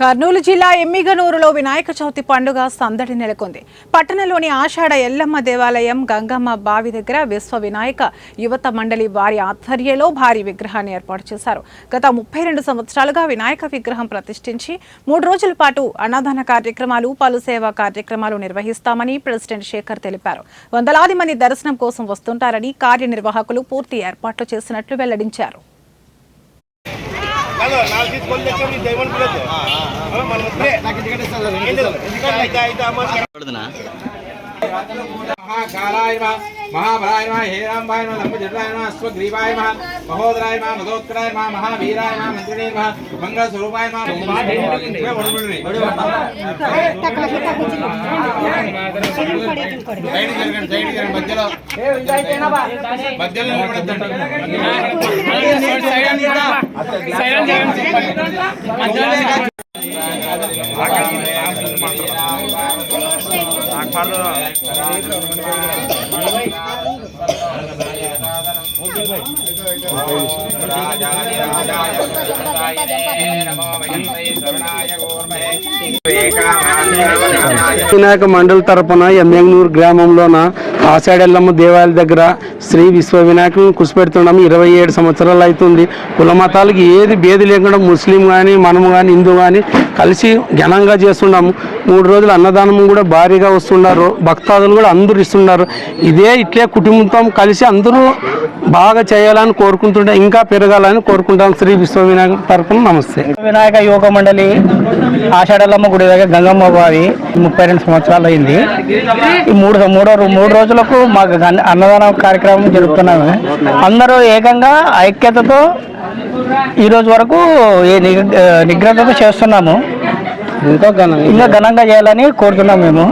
కర్నూలు జిల్లా ఎమ్మిగనూరులో వినాయక చవితి పండుగ సందడి నెలకొంది. పట్టణంలోని ఆషాఢ ఎల్లమ్మ దేవాలయం గంగమ్మ బావి దగ్గర విశ్వ వినాయక యువత మండలి వారి ఆధ్వర్యంలో భారీ విగ్రహాన్ని ఏర్పాటు చేశారు. గత ముప్పై రెండు సంవత్సరాలుగా వినాయక విగ్రహం ప్రతిష్ఠించి మూడు రోజుల పాటు అన్నదాన కార్యక్రమాలు పలు సేవా కార్యక్రమాలు నిర్వహిస్తామని ప్రెసిడెంట్ శేఖర్ తెలిపారు. వందలాది మంది దర్శనం కోసం వస్తుంటారని కార్యనిర్వాహకులు పూర్తి ఏర్పాట్లు చేసినట్లు వెల్లడించారు. కాదు నాలుగు తీసుకొని తెచ్చాం నీ దైవం పిల్లలు మనం ఇప్పుడే ఎందుకంటే అయితే महाबलाय नमः हेराम्बाय नमः लंबजटाय नमः अश्वग्रीवाय नमः महोदराय नमः मधोत्कराय नमः महावीराय नमः मंत्रिणे नमः मंगलस्वरूपाय नमः సైడ్ జరగండి సైడ్ జరగండి మధ్యలో మధ్యలో నిలబడద్దండి వినాయక మండలి తరపున ఎమ్మెంగనూరు గ్రామంలోన ఆషాఢెల్లమ్మ దేవాలయ దగ్గర శ్రీ విశ్వ వినాయకుని కుసిపెడుతున్నాము. ఇరవై ఏడు సంవత్సరాలు అవుతుంది. కుల మతాలకు ఏది భేది లేకుండా ముస్లిం కానీ మనము కానీ హిందూ కానీ కలిసి ఘనంగా చేస్తున్నాము. మూడు రోజులు అన్నదానం కూడా భారీగా వస్తున్నారు. భక్తాదులు కూడా అందరూ ఇస్తున్నారు. ఇదే ఇట్లే కుటుంబంతో కలిసి అందరూ బాగా చేయాలని కోరుకుంటుంటే ఇంకా పెరగాలని కోరుకుంటాం. శ్రీ విశ్వ వినాయక తరపున నమస్తే. వినాయక యువక మండలి ఆషాఢలమ్మ గుడి దగ్గర గంగమ్మ బావి ముప్పై రెండు సంవత్సరాలు అయింది. ఈ మూడు మూడో మూడు మూడు రోజులకు మాకు అన్నదాన కార్యక్రమం జరుపుతున్నాము. అందరూ ఏకంగా ఐక్యతతో ఈ రోజు వరకు ఈ ని- నిగ్రహతో చేస్తున్నాము. ఇంకా ఘనంగా చేయాలని కోరుతున్నాం మేము.